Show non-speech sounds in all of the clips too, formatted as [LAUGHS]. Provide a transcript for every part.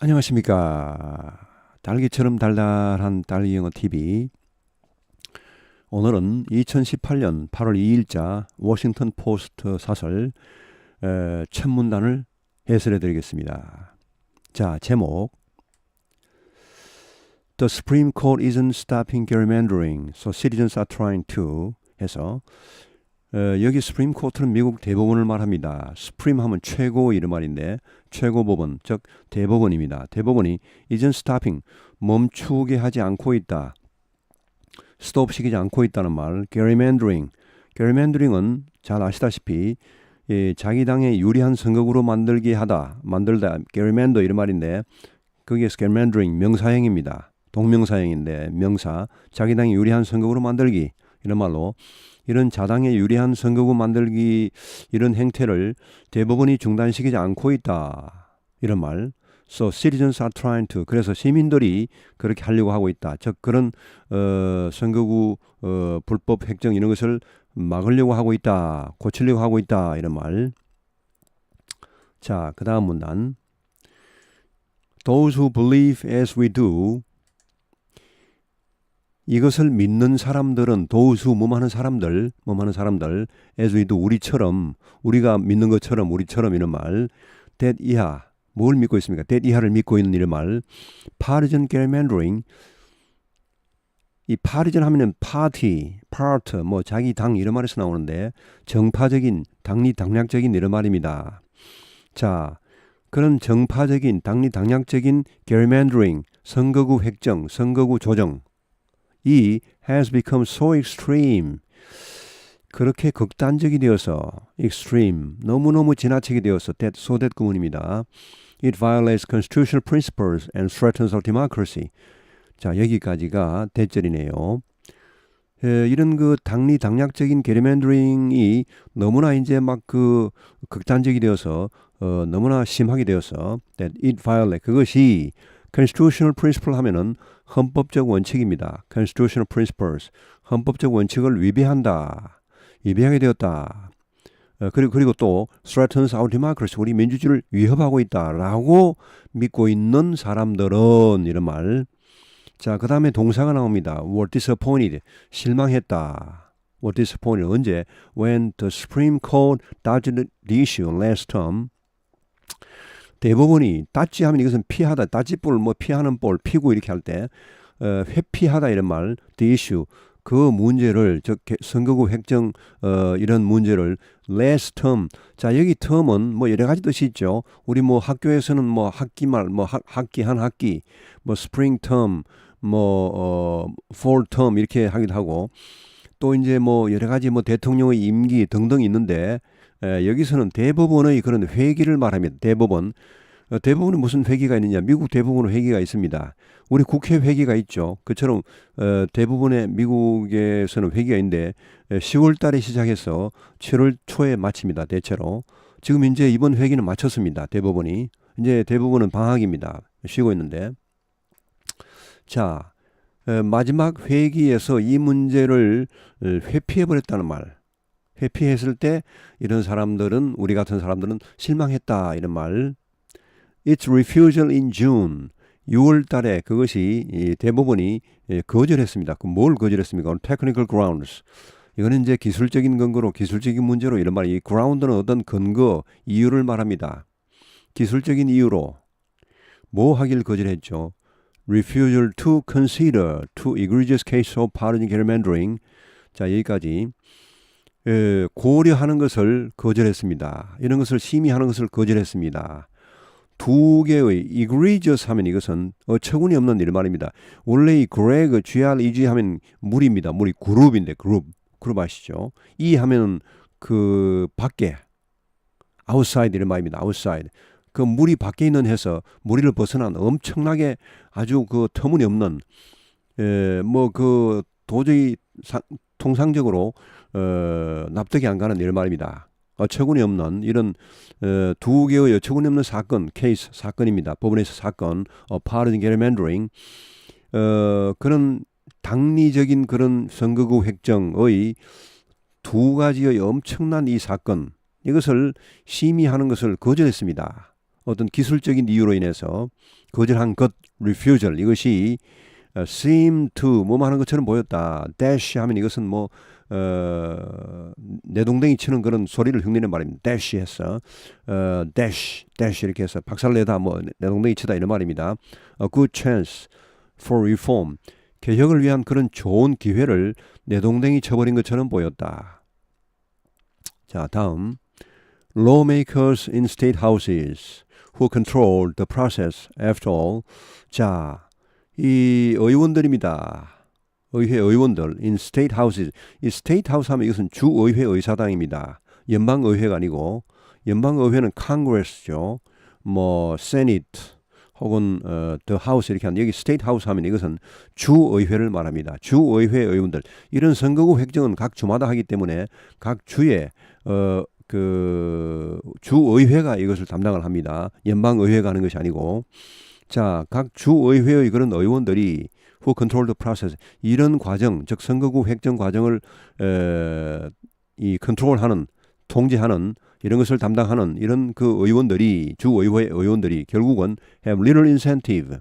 안녕하십니까. 딸기처럼 달달한 딸기 영어 TV. 오늘은 2018년 8월 2일자 워싱턴 포스트 사설 에, 첫 문단을 해설해 드리겠습니다. 자, 제목. The Supreme Court isn't stopping gerrymandering, so citizens are trying to 해서 어, 여기 스프림 코트는 미국 대법원을 말합니다. 스프림 하면 최고 이런 말인데 최고 법원 즉 대법원입니다. 대법원이 이전 스타핑 멈추게 하지 않고 있다. 스톱 시키지 않고 있다는 말. gerrymandering. gerrymandering은 잘 아시다시피 예, 자기 당에 유리한 선거구로 만들게 하다, 만들다, gerrymander 이런 말인데 거기에서 gerrymandering 명사형입니다. 동명사형인데 명사 자기 당에 유리한 선거구로 만들기 이런 말로 이런 자당에 유리한 선거구 만들기 이런 행태를 대법원이 중단시키지 않고 있다. 이런 말. So citizens are trying to. 그래서 시민들이 그렇게 하려고 하고 있다. 즉 그런 어, 선거구 어, 불법 획정 이런 것을 막으려고 하고 있다. 고치려고 하고 있다. 이런 말. 자, 그다음 문단. Those who believe as we do 이것을 믿는 사람들은 도우수 뭐하는 사람들 뭐하는 사람들 do 우리처럼 우리가 믿는 것처럼 우리처럼 이런 말 that 이하 뭘 믿고 있습니까? that 이하를 믿고 있는 이런 말 partisan gerrymandering 이 파리전 하면은 파티, 파트, 뭐 자기 당 이런 말에서 나오는데 정파적인 당리 당략적인 이런 말입니다. 자, 그런 정파적인 당리 당략적인 gerrymandering 선거구 획정, 선거구 조정 이 has become so extreme. 그렇게 극단적이 되어서 extreme 너무너무 지나치게 되어서 that so that 구문입니다. It violates constitutional principles and threatens our democracy. 자 여기까지가 대절이네요. 에, 이런 그 당리 당략적인 게리맨드링이 너무나 이제 막 그 극단적이 되어서 어, 너무나 심하게 되어서 that it violate 그것이 constitutional principle 하면은 헌법적 원칙입니다. constitutional principles 헌법적 원칙을 위배한다. 위배하게 되었다. 어, 그리고 그리고 또 threatens our democracy 우리 민주주의를 위협하고 있다라고 믿고 있는 사람들은 이런 말. 자, 그다음에 동사가 나옵니다. were disappointed 실망했다. were disappointed 언제 when the Supreme Court dodged the issue last term 대법원이 따지 하면 이것은 피하다, 따지볼 뭐 피하는 볼, 피고 이렇게 할 때 어, 회피하다 이런 말, the issue 그 문제를 저 선거구 획정 어, 이런 문제를 last term 자 여기 term은 뭐 여러 가지 뜻이 있죠. 우리 뭐 학교에서는 뭐 학기말 뭐 학, 학기 한 학기 뭐 spring term 뭐 어, fall term 이렇게 하기도 하고 또 이제 뭐 여러 가지 뭐 대통령의 임기 등등 있는데 에, 여기서는 대법원의 그런 회기를 말합니다. 대법원. 어, 대법원에 무슨 회기가 있느냐? 미국 대법원은 회기가 있습니다. 우리 국회 회기가 있죠. 그처럼 어, 대부분의 미국에서는 회기가 있는데 10월 달에 시작해서 7월 초에 마칩니다. 대체로. 지금 이제 이번 회기는 마쳤습니다. 대법원이. 이제 대부분은 방학입니다. 쉬고 있는데. 자, 어, 마지막 회기에서 이 문제를 어, 회피해 버렸다는 말. 회피했을 때 이런 사람들은 우리 같은 사람들은 실망했다 이런 말. Its refusal in June 6월 달에 그것이 이 대법원이 예, 거절했습니다. 그뭘 거절했습니까? technical grounds. 이거는 이제 기술적인 근거로 기술적인 문제로 이런 말이 ground는 어떤 근거 이유를 말합니다. 기술적인 이유로 뭐 하길 거절했죠? refusal to consider two egregious case of partisan gerrymandering. 자 여기까지 에, 고려하는 것을 거절했습니다. 이런 것을 심의하는 것을 거절했습니다. 두 개의 egregious 하면 이것은 어처구니 없는 일 말입니다. 원래 이 greg, greg 하면 물입니다. 물이 그룹인데 그룹, 그룹 아시죠? 이 하면 그 밖에 outside 이런 말입니다. outside. 그 물이 밖에 있는 해서 무리를 벗어난 엄청나게 아주 그 터무니없는 뭐 그 도저히 사, 통상적으로 어, 납득이 안 가는 일 말입니다. 어처구니 없는 이런 어, 두 개의 어처구니 없는 사건, 케이스 사건입니다. 법원에서 사건, 어, partisan gerrymandering 어, 그런 당리적인 그런 선거구 획정의 두 가지의 엄청난 이 사건 이것을 심의하는 것을 거절했습니다. 어떤 기술적인 이유로 인해서 거절한 것 refusal 이것이 어, seem to 뭐뭐 하는 것처럼 보였다. dash 하면 이것은 뭐 어, 내동댕이 치는 그런 소리를 흉내낸 말입니다. dash 했어. 어, dash, dash 이렇게 해서 박살내다 뭐 내동댕이 치다 이런 말입니다. A good chance for reform. 개혁을 위한 그런 좋은 기회를 내동댕이 쳐버린 것처럼 보였다. 자, 다음. Lawmakers in state houses who control the process after all. 자, 이 의원들입니다. 의회 의원들 in state houses. 이 state house 하면 이것은 주 의회 의사당입니다. 연방 의회가 아니고 연방 의회는 congress죠. 뭐 senate 혹은 어, the house 이렇게 하는 여기 state house 하면 이것은 주 의회를 말합니다. 주 의회 의원들 이런 선거구 획정은 각 주마다 하기 때문에 각 주에 어, 그 주의회가 이것을 담당을 합니다. 연방 의회가 하는 것이 아니고 자, 각 주의회의 그런 의원들이 control the process 이런 과정, 즉 선거구 획정 과정을 에, 이 컨트롤하는 통제하는 이런 것을 담당하는 이런 그 의원들이 주의회 의원들이 결국은 have little incentive.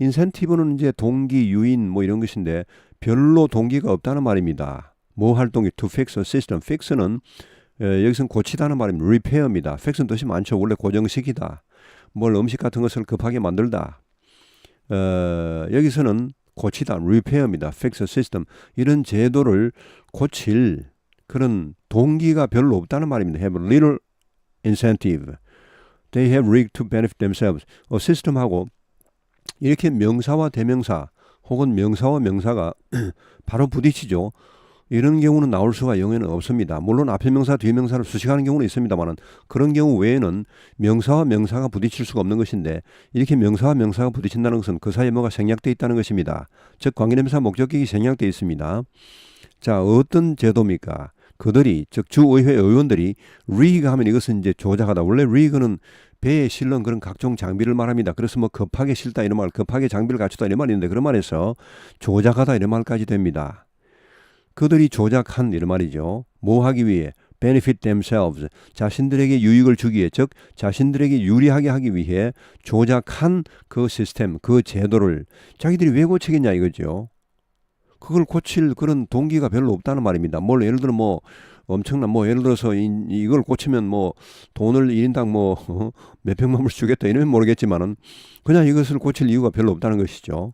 인센티브는 이제 동기, 유인 뭐 이런 것인데 별로 동기가 없다는 말입니다. 뭐 활동이 to fix a system. fix는 에, 여기서는 고치다는 말입니다. repair입니다. fix는 뜻이 많죠. 원래 고정시키다. 뭘 음식 같은 것을 급하게 만들다. 어, 여기서는 고치다, repair입니다. fix a system. 이런 제도를 고칠 그런 동기가 별로 없다는 말입니다. have little incentive. They have rigged to benefit themselves. 어, 시스템하고 이렇게 명사와 대명사 혹은 명사와 명사가 [CLEARS THROAT] 바로 부딪히죠. 이런 경우는 나올 수가 영에는 없습니다. 물론 앞에 명사, 뒤에 명사를 수식하는 경우는 있습니다만은 그런 경우 외에는 명사와 명사가 부딪힐 수가 없는 것인데 이렇게 명사와 명사가 부딪힌다는 것은 그 사이에 뭐가 생략되어 있다는 것입니다. 즉 관계대명사 목적격이 생략되어 있습니다. 자, 어떤 제도입니까? 그들이 즉 주의회 의원들이 리그 하면 이것은 이제 조작하다. 원래 리그는 배에 실는 그런 각종 장비를 말합니다. 그래서 뭐 급하게 실다 이런 말, 급하게 장비를 갖추다 이런 있는데 그런 말에서 조작하다 이런 말까지 됩니다. 그들이 조작한 이런 말이죠. 뭐 하기 위해 benefit themselves 자신들에게 유익을 주기 위해 즉 자신들에게 유리하게 하기 위해 조작한 그 시스템 그 제도를 자기들이 왜 고치겠냐 이거죠. 그걸 고칠 그런 동기가 별로 없다는 말입니다. 뭘 예를 들어 뭐 엄청난 뭐 예를 들어서 이, 이걸 고치면 뭐 돈을 1인당 뭐 [LAUGHS] 몇 백만 불 주겠다 이러면 모르겠지만은 그냥 이것을 고칠 이유가 별로 없다는 것이죠.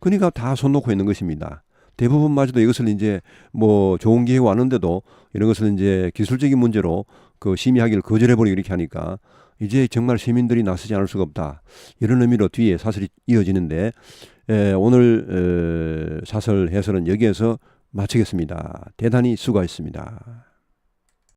그러니까 다 손 놓고 있는 것입니다. 대부분마저도 이것을 이제 뭐 좋은 기회가 왔는데도 이런 것을 이제 기술적인 문제로 그 심의하기를 거절해버리고 이렇게 하니까 이제 정말 시민들이 나서지 않을 수가 없다. 이런 의미로 뒤에 사설이 이어지는데 에, 오늘 에, 사설 해설은 여기에서 마치겠습니다. 대단히 수고했습니다.